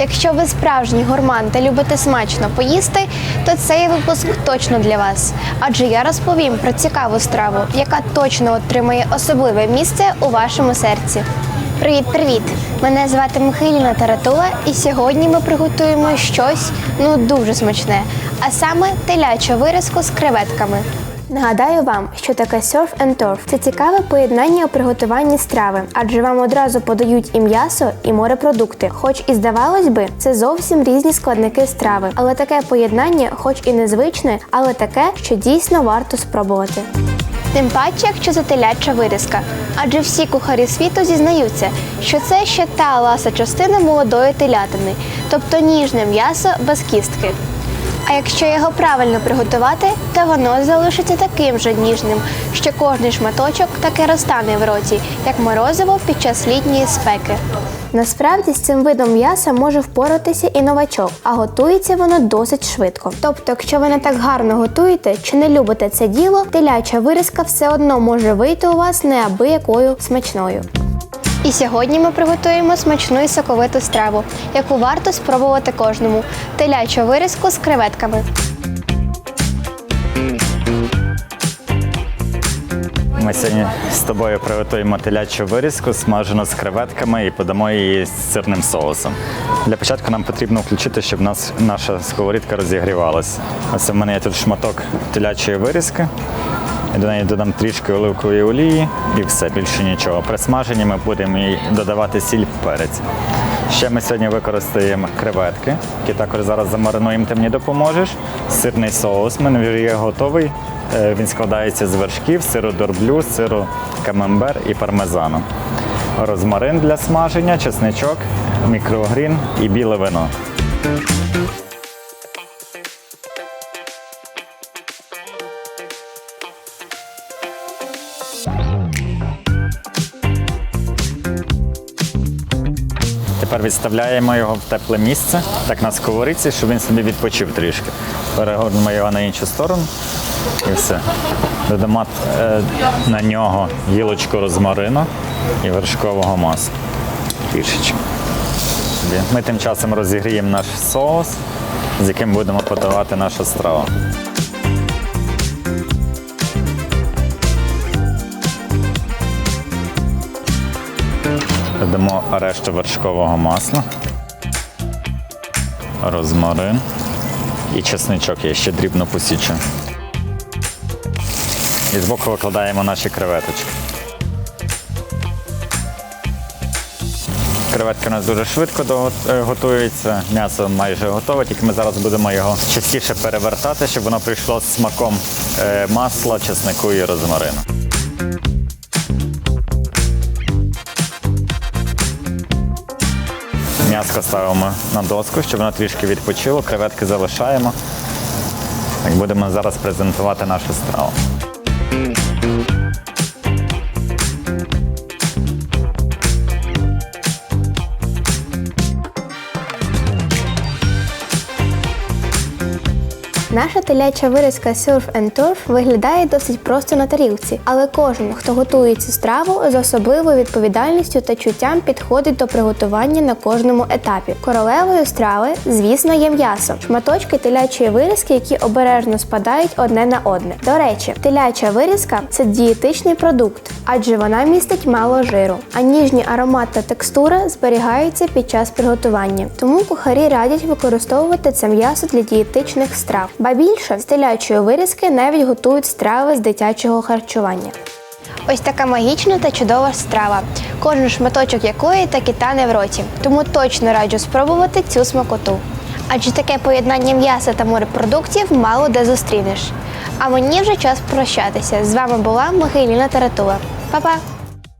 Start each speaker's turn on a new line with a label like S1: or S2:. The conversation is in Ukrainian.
S1: Якщо ви справжній гурман та любите смачно поїсти, то цей випуск точно для вас. Адже я розповім про цікаву страву, яка точно отримає особливе місце у вашому серці. Привіт, привіт! Мене звати Михайліна Таратула, і сьогодні ми приготуємо щось ну дуже смачне, а саме телячу виразку з креветками. Нагадаю вам, що таке surf and turf – це цікаве поєднання у приготуванні страви, адже вам одразу подають і м'ясо, і морепродукти. Хоч і здавалось би, це зовсім різні складники страви, але таке поєднання, хоч і незвичне, але таке, що дійсно варто спробувати. Тим паче, якщо це теляча вирізка. Адже всі кухарі світу зізнаються, що це ще та ласа частина молодої телятини, тобто ніжне м'ясо без кістки. А якщо його правильно приготувати, то воно залишиться таким же ніжним, що кожний шматочок таки розтане в роті, як морозиво під час літньої спеки. Насправді з цим видом м'яса може впоратися і новачок, а готується воно досить швидко. Тобто, якщо ви не так гарно готуєте чи не любите це діло, теляча вирізка все одно може вийти у вас неабиякою смачною. І сьогодні ми приготуємо смачну і соковиту страву, яку варто спробувати кожному телячу вирізку з креветками.
S2: Ми сьогодні з тобою приготуємо телячу вирізку, смажену з креветками і подамо її з сирним соусом. Для початку нам потрібно включити, щоб нас, наша сковорідка розігрівалася. Ось у мене є тут шматок телячої вирізки. До неї додам трішки оливкової олії і все, більше нічого. При смаженні ми будемо їй додавати сіль перець. Ще ми сьогодні використаємо креветки, які також зараз замаринуємо, ти мені допоможеш. Сирний соус, у мене вже є готовий. Е, Він складається з вершків, сиру дорблю, сиру камембер і пармезану. Розмарин для смаження, чесничок, мікрогрін і біле вино. Тепер відставляємо його в тепле місце, так на сковорідці, щоб він собі відпочив трішки. Перегорнемо його на іншу сторону і все. Додамо е, на нього гілочку розмарину і вершкового масла. Трішечки. Ми тим часом розігріємо наш соус, з яким будемо подавати нашу страву. Додамо решту вершкового масла, розмарин і чесничок я ще дрібно посічу. І збоку викладаємо наші креветочки. Креветки у нас дуже швидко е, готуються, м'ясо майже готове, тільки ми зараз будемо його частіше перевертати, щоб воно прийшло з смаком е, масла, чеснику і розмарину. М'яско ставимо на доску, щоб воно трішки відпочило, креветки залишаємо. Так будемо зараз презентувати нашу страву.
S1: Наша теляча вирізка Surf and Turf виглядає досить просто на тарілці, але кожен, хто готує цю страву, з особливою відповідальністю та чуттям підходить до приготування на кожному етапі. Королевою страви, звісно, є м'ясо, шматочки телячої вирізки, які обережно спадають одне на одне. До речі, теляча вирізка це дієтичний продукт, адже вона містить мало жиру, а ніжні аромат та текстура зберігаються під час приготування. Тому кухарі радять використовувати це м'ясо для дієтичних страв. Ба більше з телячої вирізки навіть готують страви з дитячого харчування. Ось така магічна та чудова страва, кожен шматочок якої так і тане в роті. Тому точно раджу спробувати цю смакоту. Адже таке поєднання м'яса та морепродуктів мало де зустрінеш. А мені вже час прощатися. З вами була Михайліна Таратула. Па-па!